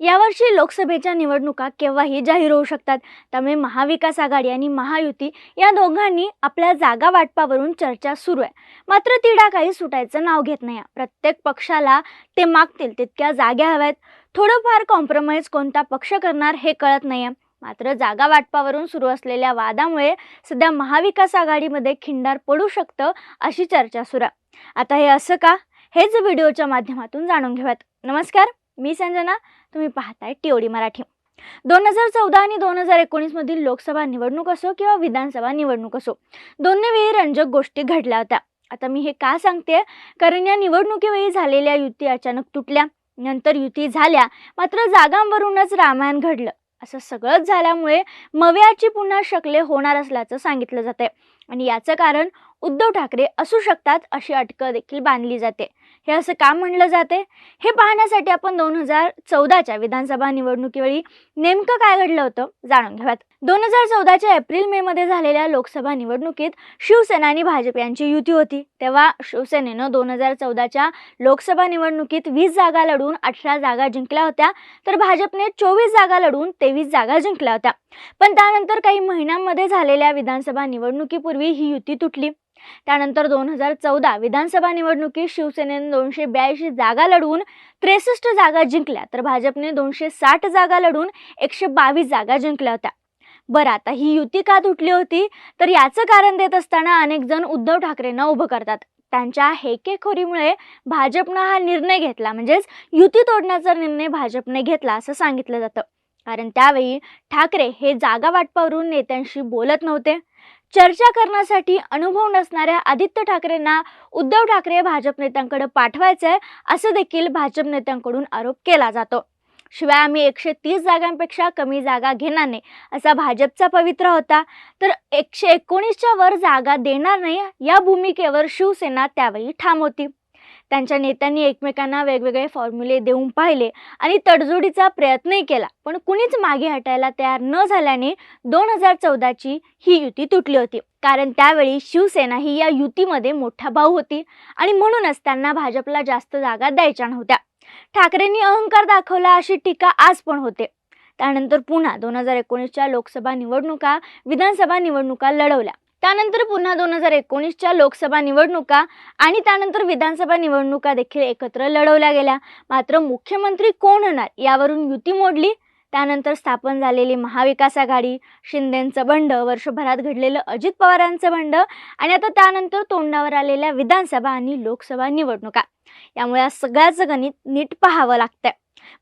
यावर्षी लोकसभेच्या निवडणुका केव्हाही जाहीर होऊ शकतात. त्यामुळे महाविकास आघाडी आणि महायुती या दोघांनी आपल्या जागा वाटपावरून चर्चा सुरू आहे. मात्र तिढा काही सुटायचं नाव घेत नाही. प्रत्येक पक्षाला ते मागतील तितक्या जाग्या हव्यात. थोडंफार कॉम्प्रोमाइज कोणता पक्ष करणार हे कळत नाही मात्र जागा वाटपावरून सुरू असलेल्या वादामुळे सध्या महाविकास आघाडीमध्ये खिंडार पडू शकतं अशी चर्चा सुरू आहे. आता हे असं का? हेच व्हिडिओच्या माध्यमातून जाणून घेऊयात. नमस्कार मी संजना. तुम्ही पाहताय टीओडी मराठी. दोन हजार चौदा आणि दोन हजार एकोणीसमधील लोकसभा निवडणूक असो किंवा विधानसभा निवडणूक असो दोन्ही वेळी रंजक गोष्टी घडल्या होत्या. आता मी हे का सांगते कारण या निवडणुकीवेळी झालेल्या युती अचानक तुटल्या नंतर युती झाल्या मात्र जागांवरूनच रामायण घडलं. असं सगळंच झाल्यामुळे मव्याची पुन्हा शकले होणार असल्याचं सांगितलं जाते आणि याचं कारण उद्धव ठाकरे असू शकतात अशी अटकं देखील बांधली जाते. हे असं का म्हणलं जाते? हे पाहण्यासाठी आपण दोन हजार चौदाच्या विधानसभा निवडणुकीवेळी नेमकं काय घडलं होतं जाणून घेऊयात. दोन हजार चौदाच्या एप्रिल मे मध्ये झालेल्या लोकसभा निवडणुकीत शिवसेना आणि भाजप यांची युती होती. तेव्हा शिवसेनेनं दोन हजार चौदाच्या लोकसभा निवडणुकीत वीस जागा लढून अठरा जागा जिंकल्या होत्या. तर भाजपने चोवीस जागा लढून तेवीस जागा जिंकल्या होत्या. पण त्यानंतर काही महिन्यांमध्ये झालेल्या विधानसभा निवडणुकीपूर्वी ही युती तुटली. त्यानंतर दोन हजार चौदा विधानसभा निवडणुकीत शिवसेनेने दोनशे ब्याऐंशी जागा लढवून त्रेसष्ट जागा जिंकल्या. तर भाजपने दोनशे साठ जागा लढून एकशे बावीस जागा जिंकल्या होत्या. बरं आता ही युती का तुटली होती? तर याचं कारण देत असताना अनेक जण उद्धव ठाकरेंना उभं करतात. त्यांच्या हेकेखोरीमुळे भाजपनं हा निर्णय घेतला. म्हणजेच युती तोडण्याचा निर्णय भाजपने घेतला असं सांगितलं जातं. कारण त्यावेळी ठाकरे हे जागा वाटपावरून नेत्यांशी बोलत नव्हते. चर्चा करण्यासाठी अनुभव नसणाऱ्या आदित्य ठाकरेंना उद्धव ठाकरे भाजप नेत्यांकडे पाठवायचंय असं देखील भाजप नेत्यांकडून आरोप केला जातो. शिवाय आम्ही एकशे तीस जागांपेक्षा कमी जागा घेणार नाही असा भाजपचा पवित्रा होता. तर एकशे एकोणीसच्या वर जागा देणार नाही या भूमिकेवर शिवसेना त्यावेळी ठाम होती. त्यांच्या नेत्यांनी एकमेकांना वेगवेगळे फॉर्म्युले देऊन पाहिले आणि तडजोडीचा प्रयत्नही केला. पण कुणीच मागे हटायला तयार न झाल्याने दोन हजार चौदाची ही युती तुटली होती. कारण त्यावेळी शिवसेना ही या युतीमध्ये मोठा भाऊ होती आणि म्हणूनच त्यांना भाजपला जास्त जागा द्यायच्या नव्हत्या. ठाकरेंनी अहंकार दाखवला अशी टीका आज पण होते. त्यानंतर पुन्हा दोन हजार एकोणीसच्या लोकसभा निवडणुका विधानसभा निवडणुका लढवल्या. त्यानंतर पुन्हा दोन हजार एकोणीसच्या लोकसभा निवडणुका आणि त्यानंतर विधानसभा निवडणुका देखील एकत्र लढवल्या गेल्या. मात्र मुख्यमंत्री कोण होणार यावरून युती मोडली. त्यानंतर स्थापन झालेली महाविकास आघाडी शिंदेंचं बंड वर्षभरात घडलेलं अजित पवारांचं बंड आणि आता त्यानंतर तोंडावर आलेल्या विधानसभा आणि लोकसभा निवडणुका. यामुळे सगळ्याचं गणित नीट पाहावं लागतंय.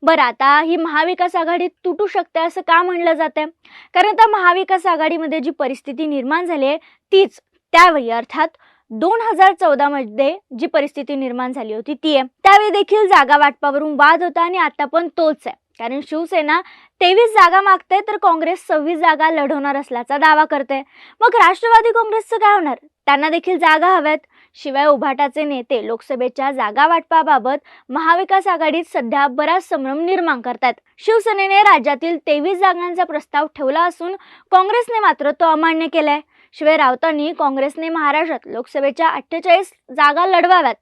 बरं आता ही महाविकास आघाडी तुटू शकते असं का म्हणलं जातंय? कारण आता महाविकास आघाडीमध्ये जी परिस्थिती निर्माण झाली आहे तीच. त्यावेळी अर्थात दोन हजार चौदा मध्ये जी परिस्थिती निर्माण झाली होती ती आहे. त्यावेळी देखील जागा वाटपावरून वाद होता आणि आता पण तोच आहे. कारण शिवसेना तेवीस जागा मागते तर काँग्रेस सव्वीस जागा लढवणार असल्याचा दावा करते मग राष्ट्रवादी काँग्रेसचं काय होणार? त्यांना देखील जागा हव्यात. शिवाय उभाटाचे नेते लोकसभेच्या जागा वाटपाबाबत महाविकास आघाडीत सध्या बराच संभ्रम निर्माण करतात. शिवसेनेने राज्यातील तेवीस जागांचा प्रस्ताव ठेवला असून काँग्रेसने मात्र तो अमान्य केलाय. शिवाय राऊतांनी काँग्रेसने महाराष्ट्रात लोकसभेच्या अठ्ठेचाळीस जागा लढवाव्यात.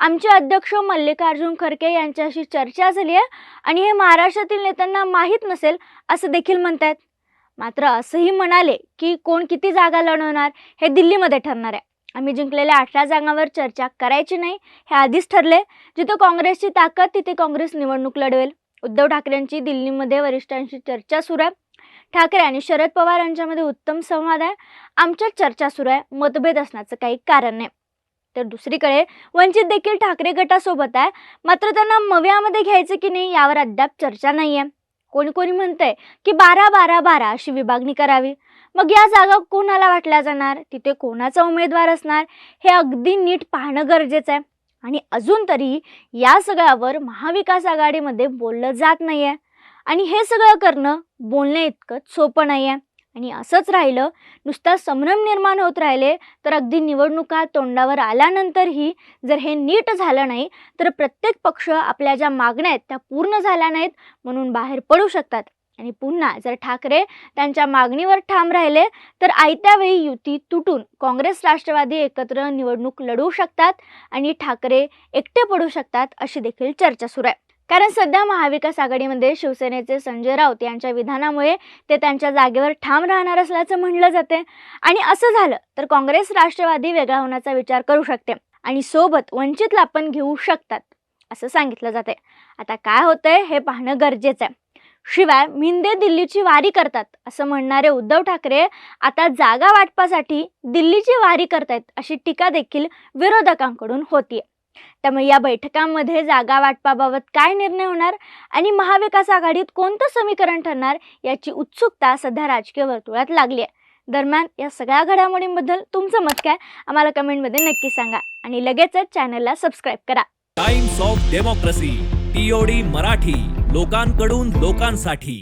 आमचे अध्यक्ष मल्लिकार्जुन खरके यांच्याशी चर्चा झाली आहे आणि हे महाराष्ट्रातील नेत्यांना माहीत नसेल असं देखील म्हणतात मात्र असंही म्हणाले की कोण किती जागा लढवणार हे दिल्लीमध्ये ठरणार आहे. आम्ही जिंकलेल्या अठरा जागांवर चर्चा करायची नाही हे आधीच ठरले. जिथं काँग्रेसची ताकद तिथे काँग्रेस निवडणूक लढवेल. उद्धव ठाकरेंची दिल्लीमध्ये वरिष्ठांशी चर्चा सुरू आहे. ठाकरे आणि शरद पवार यांच्यामध्ये उत्तम संवाद आहे. आमच्यात चर्चा सुरू आहे. मतभेद असण्याचं काही कारण नाही. तर दुसरीकडे वंचित देखील ठाकरे गटासोबत आहे. मात्र त्यांना मव्यामध्ये घ्यायचं की नाही यावर अद्याप चर्चा नाही आहे कोणी कोणी म्हणतंय की बारा बारा बारा अशी विभागणी करावी. मग या जागा कोणाला वाटल्या जाणार? तिथे कोणाचा उमेदवार असणार? हे अगदी नीट पाहणं गरजेचं आहे. आणि अजून तरी या सगळ्यावर महाविकास आघाडीमध्ये बोललं जात नाही आहे आणि हे सगळं करणं बोलणे इतकंच सोपं नाही आहे आणि असंच राहिलं नुसता संभ्रम निर्माण होत राहिले तर अगदी निवडणुका तोंडावर आल्यानंतरही जर हे नीट झालं नाही तर प्रत्येक पक्ष आपल्या ज्या मागण्या आहेत त्या पूर्ण झाल्या नाहीत म्हणून बाहेर पडू शकतात. आणि पुन्हा जर ठाकरे त्यांच्या मागणीवर ठाम राहिले तर आयत्या वेळी युती तुटून काँग्रेस राष्ट्रवादी एकत्र निवडणूक लढवू शकतात आणि ठाकरे एकटे पडू शकतात अशी देखील चर्चा सुरू आहे. कारण सध्या महाविकास आघाडीमध्ये शिवसेनेचे संजय राऊत यांच्या विधानामुळे ते त्यांच्या जागेवर ठाम राहणार असल्याचं म्हणलं जाते. आणि असं झालं तर काँग्रेस राष्ट्रवादी वेगळा होण्याचा विचार करू शकते आणि सोबत वंचितला पण घेऊ शकतात असं सांगितलं जाते. आता काय होतंय हे पाहणं गरजेचं आहे. शिवाय मिंदे दिल्लीची वारी करतात असं म्हणणारे उद्धव ठाकरे आता जागा वाटपासाठी दिल्लीची वारी करतायत अशी टीका देखील विरोधकांकडून होतीये. त्यामुळे या बैठकांमध्ये जागा वाटपाबाबत काय निर्णय होणार आणि महाविकास आघाडीत कोणतं समीकरण ठरणार याची उत्सुकता सध्या राजकीय वर्तुळात लागली आहे दरम्यान या सगळ्या घडामोडींबद्दल तुमचं मत काय? आम्हाला कमेंटमध्ये नक्की सांगा आणि लगेचच चॅनलला सबस्क्राईब करा. Times of Democracy TOD Marathi. लोकांकडून लोकांसाठी.